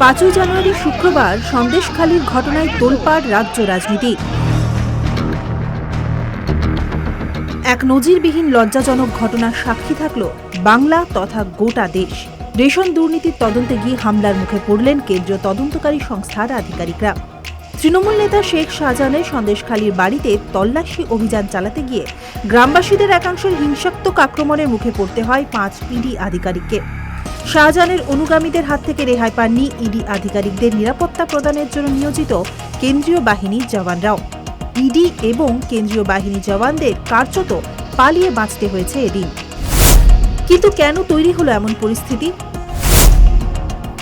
পাঁচই জানুয়ারি শুক্রবার সন্দেশখালীর ঘটনায় তোলপাড় রাজ্য রাজনীতি। এক নজিরবিহীন লজ্জাজনক ঘটনার সাক্ষী থাকল বাংলা তথা গোটা দেশ। রেশন দুর্নীতির তদন্তে গিয়ে হামলার মুখে পড়লেন কেন্দ্রীয় তদন্তকারী সংস্থার আধিকারিকরা। তৃণমূল নেতা শেখ শাহজাহানের সন্দেশখালীর বাড়িতে তল্লাশি অভিযান চালাতে গিয়ে গ্রামবাসীদের একাংশের হিংসাত্মক আক্রমণের মুখে পড়তে হয় পাঁচ পিডি আধিকারিককে। শাহজাহানের অনুগামীদের হাত থেকে রেহাই পাননি ইডি আধিকারিকদের নিরাপত্তা প্রদানের জন্য নিয়োজিত কেন্দ্রীয় বাহিনীর জওয়ানরাও। ইডি এবং কেন্দ্রীয় বাহিনী জওয়ানদের কার্যত পালিয়ে বাঁচতে হয়েছে এদিন। কিন্তু কেন তৈরি হলো এমন পরিস্থিতি?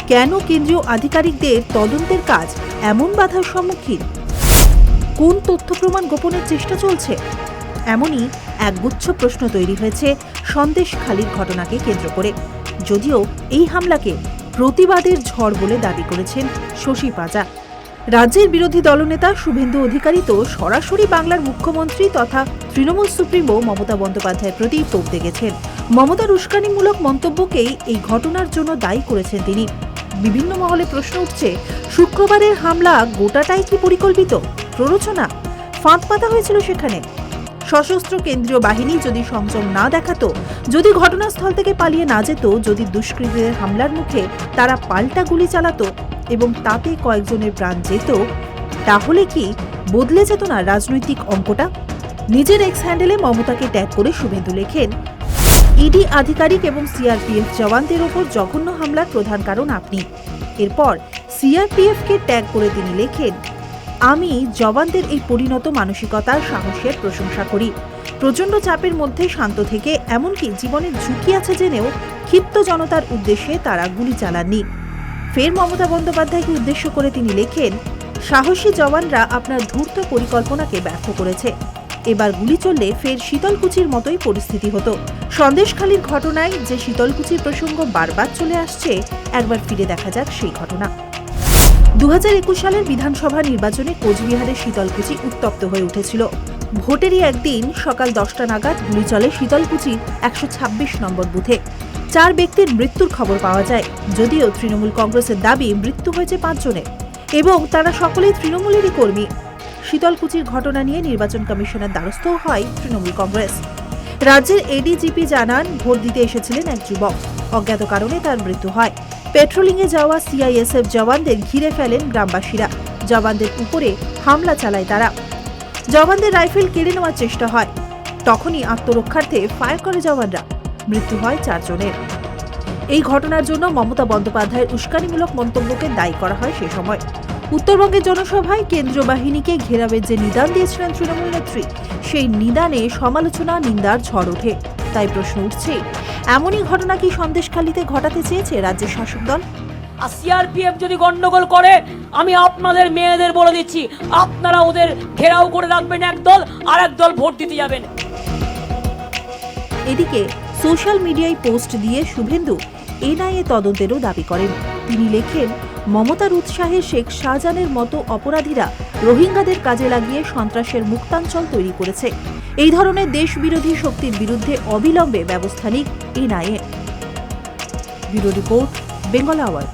কেন কেন্দ্রীয় আধিকারিকদের তদন্তের কাজ এমন বাধার সম্মুখীন? কোন তথ্য প্রমাণ গোপনের চেষ্টা চলছে? এমনই একগুচ্ছ প্রশ্ন তৈরি হয়েছে সন্দেশখালীর ঘটনাকে কেন্দ্র করে। যদিও এই হামলাকে প্রতিবাদের ঝড় বলে দাবি করেছেন শশী পাজা রাজ্যের বিরোধী দলনেতা শুভেন্দু অধিকারী তো সরাসরি বাংলার মুখ্যমন্ত্রী তথা তৃণমূল সুপ্রিমো মমতা বন্দ্যোপাধ্যায়ের প্রতি তোপ দেখেছেন মমতার উস্কানিমূলক মন্তব্যকেই এই ঘটনার জন্য দায়ী করেছেন তিনি। বিভিন্ন মহলে প্রশ্ন উঠছে, শুক্রবারের হামলা গোটাটাই কি পরিকল্পিত? প্ররোচনা? ফাঁদ পাতা হয়েছিল সেখানে। সশস্ত্র কেন্দ্রীয় বাহিনী যদি সংযম না দেখাতো, যদি ঘটনাস্থল থেকে পালিয়ে না যেত, যদি দুষ্কৃতীদের হামলার মুখে তারা পাল্টা গুলি চালাতো এবং তাতে কয়েকজনের প্রাণ যেত, তাহলে কি বদলে যেত না রাজনৈতিক অঙ্কটা? নিজের এক্স হ্যান্ডেলে মমতাকে ট্যাগ করে শুভেন্দু লেখেন, ইডি আধিকারিক এবং সিআরপিএফ জওয়ানদের ওপর জঘন্য হামলার প্রধান কারণ আপনি। এরপর সিআরপিএফকে ট্যাগ করে তিনি লেখেন আমি জওয়ানদের এই পরিণত মানসিকতার সাহসের প্রশংসা করি। প্রচণ্ড চাপের মধ্যে শান্ত থেকে এমনকি জীবনের ঝুঁকি আছে জেনেও ক্ষিপ্ত জনতার উদ্দেশ্যে তারা গুলি চালাননি। ফের মমতা বন্দ্যোপাধ্যায়কে উদ্দেশ্য করে তিনি লেখেন, সাহসী জওয়ানরা আপনার ধূর্ত পরিকল্পনাকে ব্যর্থ করেছে। এবার গুলি চললে ফের শীতলকুচির মতোই পরিস্থিতি হতো। সন্দেশখালীর ঘটনায় যে শীতলকুচির প্রসঙ্গ বারবার চলে আসছে, একবার ফিরে দেখা যাক সেই ঘটনা। দু হাজার একুশ সালের বিধানসভা নির্বাচনে কোচবিহারের শীতলকুচি উত্তপ্ত হয়ে উঠেছিল। ভোটেরই একদিন সকাল দশটা নাগাদ গুলি চলে শীতলকুচির একশো ছাব্বিশ নম্বর বুথে। চার ব্যক্তির মৃত্যুর খবর পাওয়া যায়। যদিও তৃণমূল কংগ্রেসের দাবি মৃত্যু হয়েছে পাঁচজনের এবং তারা সকলেই তৃণমূলেরই কর্মী। শীতলকুচির ঘটনা নিয়ে নির্বাচন কমিশনের দ্বারস্থ হয় তৃণমূল কংগ্রেস। রাজ্যের এডিজিপি জানান, ভোট দিতে এসেছিলেন এক যুবক। অজ্ঞাত কারণে তার মৃত্যু হয়। পেট্রোলিংয়ে যাওয়া সিআইএসএফ জওয়ানদের ঘিরে ফেলেন গ্রামবাসীরা। জওয়ানদের উপরে হামলা চালায় তারা। জওয়ানদের রাইফেল কেড়ে নেওয়ার চেষ্টা হয়। তখনই আত্মরক্ষার্থে ফায়ার করে জওয়ানরা। মৃত্যু হয় চারজনের। এই ঘটনার জন্য মমতা বন্দ্যোপাধ্যায়ের উস্কানিমূলক মন্তব্যকে দায়ী করা হয় সে সময়। উত্তরবঙ্গের জনসভায় কেন্দ্রীয় বাহিনীকে ঘেরাবের যে নিদান দিয়েছিলেন তৃণমূল নেত্রী সেই নিদানে সমালোচনা নিন্দার ঝড় ওঠে। তাই প্রশ্ন উঠছে এমনই ঘটনা কি সন্দেশখালিতে ঘটাতে চেয়েছে রাজ্যের শাসক দল? আর সিআরপিএফ যদি গন্ডগোল করে আমি আপনাদের মেয়েদের বলে দিচ্ছি আপনারা ওদের ঘেরাও করে রাখবেন একদল আর একদল ভোট দিতে যাবেন। এদিকে সোশ্যাল মিডিয়ায় পোস্ট দিয়ে শুভেন্দু এনআইএ তদন্তেরও দাবি করেন। তিনি লেখেন, মমতার উৎসাহে শেখ শাহজাহানের মতো অপরাধীরা রোহিঙ্গাদের কাজে লাগিয়ে সন্ত্রাসের মুক্তাঞ্চল তৈরি করেছে। এই ধরনের দেশবিরোধী শক্তির বিরুদ্ধে অবিলম্বে ব্যবস্থা নিক NIA. Bureau report, Bengal hour.